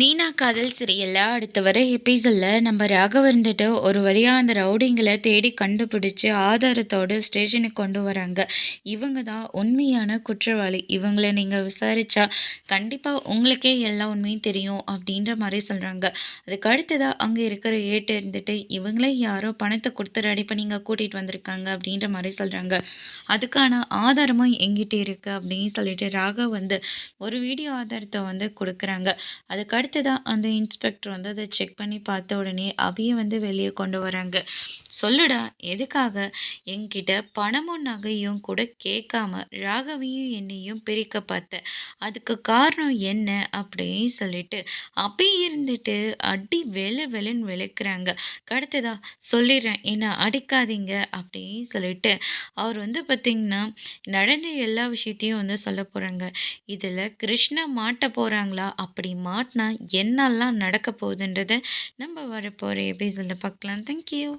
நீனா காதல் சீரியலில் அடுத்த வர எபிசோடில் நம்ம ராகவ இருந்துட்டு ஒரு வழியாக அந்த ரவுடிங்களை தேடி கண்டுபிடிச்சி ஆதாரத்தோடு ஸ்டேஷனுக்கு கொண்டு வராங்க. இவங்க தான் உண்மையான குற்றவாளி. இவங்களை நீங்கள் விசாரித்தா கண்டிப்பாக உங்களுக்கே எல்லா உண்மையும் தெரியும் அப்படின்ற மாதிரி சொல்கிறாங்க அதுக்கு அடுத்ததாக அங்கே இருக்கிற ஏட்டு இருந்துட்டு இவங்களே யாரோ பணத்தை கொடுத்து ரெடி பண்ணி இங்கே கூட்டிகிட்டு வந்திருக்காங்க அப்படின்ற மாதிரி சொல்கிறாங்க அதுக்கான ஆதாரமும் எங்கிட்ட இருக்குது அப்படின்னு சொல்லிட்டு ராகவ் வந்து ஒரு வீடியோ ஆதாரத்தை வந்து கொடுக்குறாங்க. அதுக்கு அடுத்ததாக அந்த இன்ஸ்பெக்டர் வந்து அதை செக் பண்ணி பார்த்த உடனே அபியை வந்து வெளியே கொண்டு வராங்க. சொல்லுடா எதுக்காக? என்கிட்ட பணமும் நகையும் கூட கேட்காம ராகவையும் என்னையும் பிரிக்க பார்த்த. அதுக்கு காரணம் என்ன அப்படின்னு சொல்லிட்டு அபி இருந்துட்டு அடி வெளு வெளுன்னு விளக்குறாங்க. கடத்ததா சொல்லிடுறேன் என்ன அடிக்காதீங்க அப்படின்னு சொல்லிட்டு அவர் வந்து பார்த்திங்கன்னா நடந்த எல்லா விஷயத்தையும் வந்து சொல்ல போகிறாங்க இதில் கிருஷ்ணா மாட்ட போகிறாங்களா அப்படி மாட்டினா என்னெல்லாம் நடக்க போகுதுன்றதை நம்ம வரப்போகிற எபிசோடில் பார்க்கலாம். தேங்க்யூ